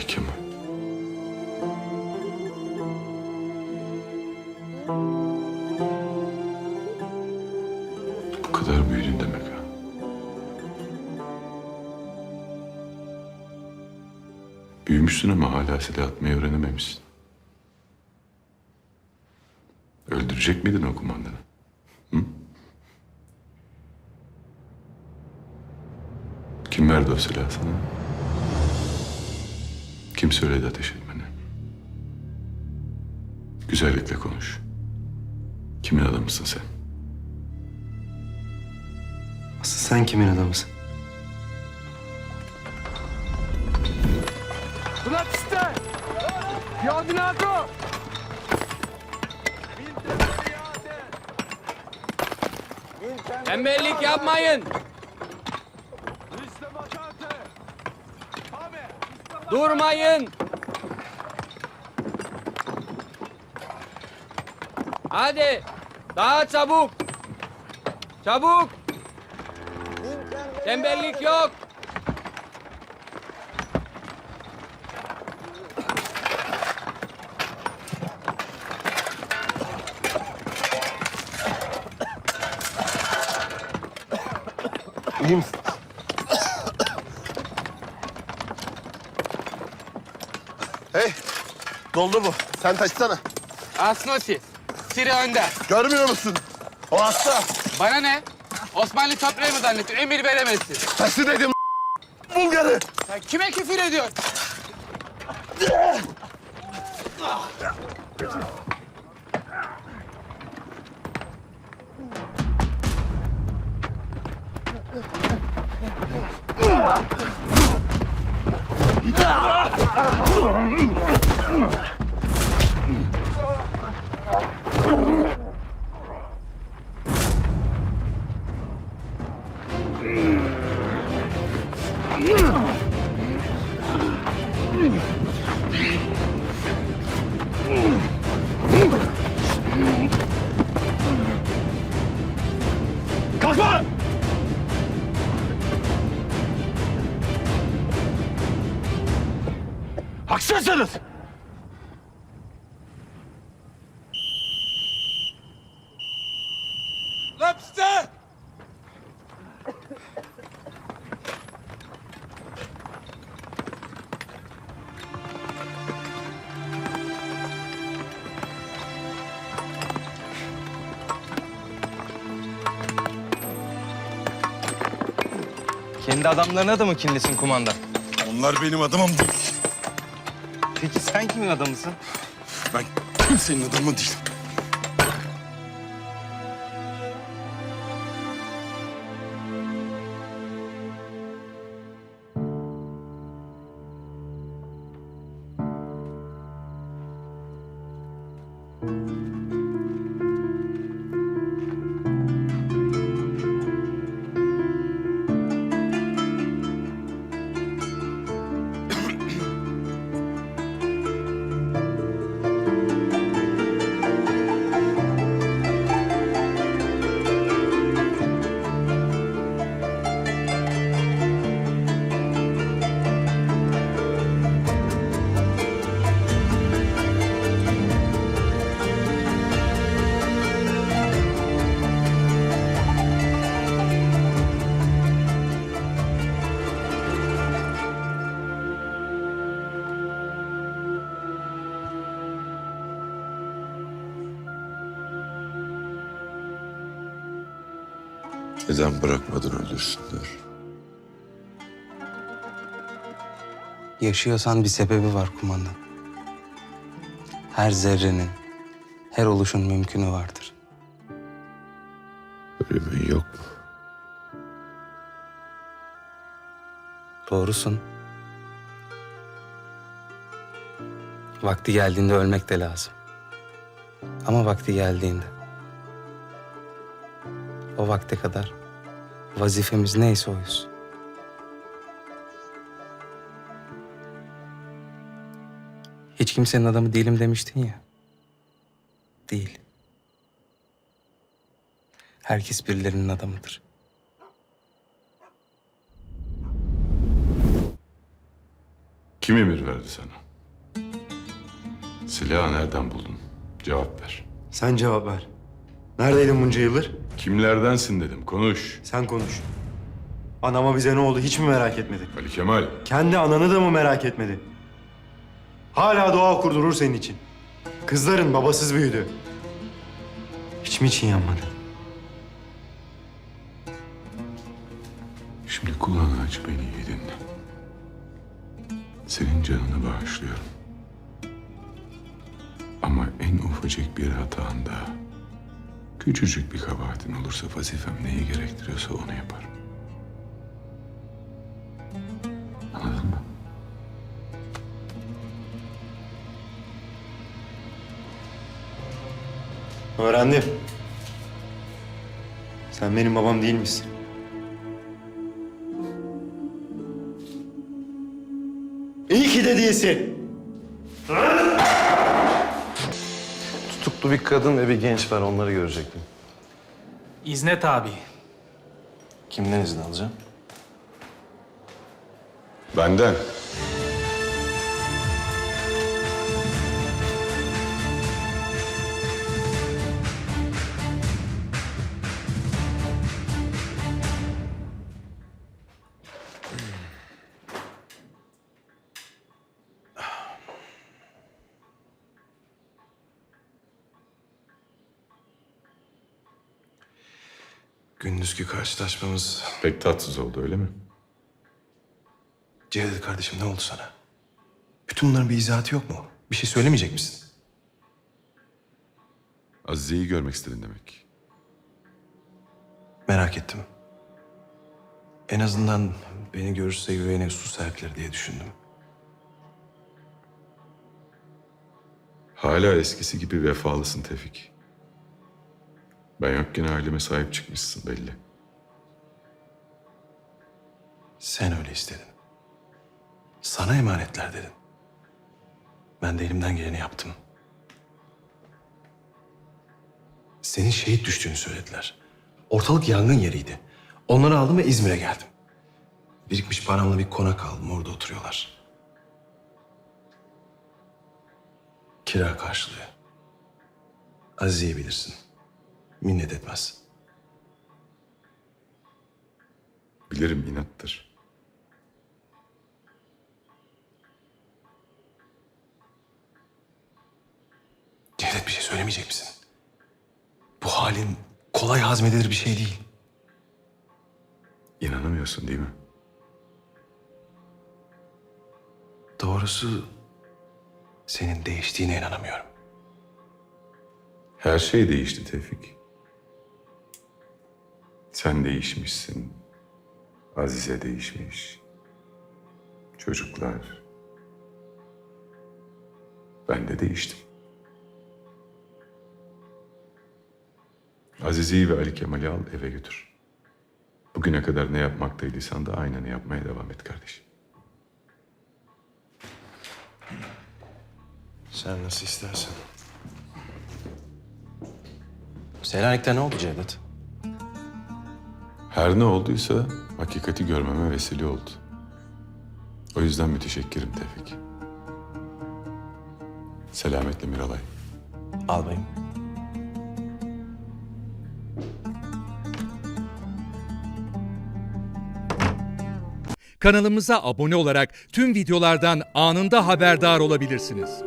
Kemal. Bu kadar büyüdün demek ha. Büyümüşsün ama hala silah atmayı öğrenememişsin. Öldürecek miydin o kumandanı? Hı? Kim verdi o silahı sana? Kim söyledi ateş etmeni? Güzellikle konuş. Kimin adamısın sen? Asıl sen kimin adamısın? Blatiste! Die Ordinator! Tembellik yapmayın. Durmayın. Hadi. Daha çabuk. Çabuk. Tembellik yok. İyi misin? Hey, doldu bu. Sen taşısana. Asnosi. Siri önde. Görmüyor musun? O hasta. Bana ne? Osmanlı toprağı mı zannettin? Emir veremezsin. Taşı dedim. Bulgarı. Sen kime küfür ediyorsun? 嗯嗯嗯嗯嗯 Haksızsınız! Lapste! Kendi adamlarına da mı kinlisin kumandan? Onlar benim adamım değil. Peki sen kimin adamısın? Ben kimsenin adamı değilim. Neden bırakmadın öldürsünler? Yaşıyorsan bir sebebi var kumandan. Her zerrenin, her oluşun mümkünü vardır. Ölümün yok mu? Doğrusun. Vakti geldiğinde ölmek de lazım. Ama vakti geldiğinde. O vakte kadar vazifemiz neyse oyuz. Hiç kimsenin adamı değilim demiştin ya. değil. Herkes birilerinin adamıdır. Kim emir verdi sana? Silahı nereden buldun? Cevap ver. Sen cevap ver. Neredeydin bunca yıldır? Kimlerdensin dedim. Konuş. Sen konuş. Anama bize ne oldu hiç mi merak etmedi? Ali Kemal. Kendi ananı da mı merak etmedi? Hala doğa kurdurur senin için. Kızların babasız büyüdü. Hiç mi için yanmadı? Şimdi kulağını aç beni iyi dinle. Senin canını bağışlıyorum. Ama en ufacık bir hatanda, küçücük bir kabahatin olursa vazifem neyi gerektiriyorsa onu yaparım. Anladın mı? Öğrendim. Sen benim babam değil misin? İyi ki de değilsin. Tutuklu bir kadın ve bir genç var. Onları görecektim. İznet abi. Kimden izin alacağım? Benden. Gündüzki karşılaşmamız... Pek tatsız oldu öyle mi? Cevdet kardeşim ne oldu sana? Bütün bunların bir izahatı yok mu? Bir şey söylemeyecek misin? Azize'yi görmek istedin demek. Merak ettim. En azından beni görürse yüreğine su serpilir diye düşündüm. Hala eskisi gibi vefalısın Tevfik. Ben yokken aileme sahip çıkmışsın belli. Sen öyle istedin. Sana emanetler dedin. Ben de elimden geleni yaptım. Senin şehit düştüğünü söylediler. Ortalık yangın yeriydi. Onları aldım ve İzmir'e geldim. Birikmiş paramla bir konak aldım. Orada oturuyorlar. Kira karşılığı. Azize'yi bilirsin. Minnet etmez. Bilirim inattır. Cevdet bir şey söylemeyecek misin? Bu halin kolay hazmedilir bir şey değil. İnanamıyorsun değil mi? Doğrusu senin değiştiğine inanamıyorum. Her şey değişti Tevfik. Sen değişmişsin. Azize değişmiş. Çocuklar. Ben de değiştim. Azize'yi ve Ali Kemal'i al eve götür. Bugüne kadar ne yapmaktaydıysan da aynını yapmaya devam et kardeşim. Sen nasıl istersen. Selanik'te ne oldu Cevdet? Her ne olduysa hakikati görmeme vesile oldu. O yüzden müteşekkirim Tevfik. Selametle Miralay. Albayım. Kanalımıza abone olarak tüm videolardan anında haberdar olabilirsiniz.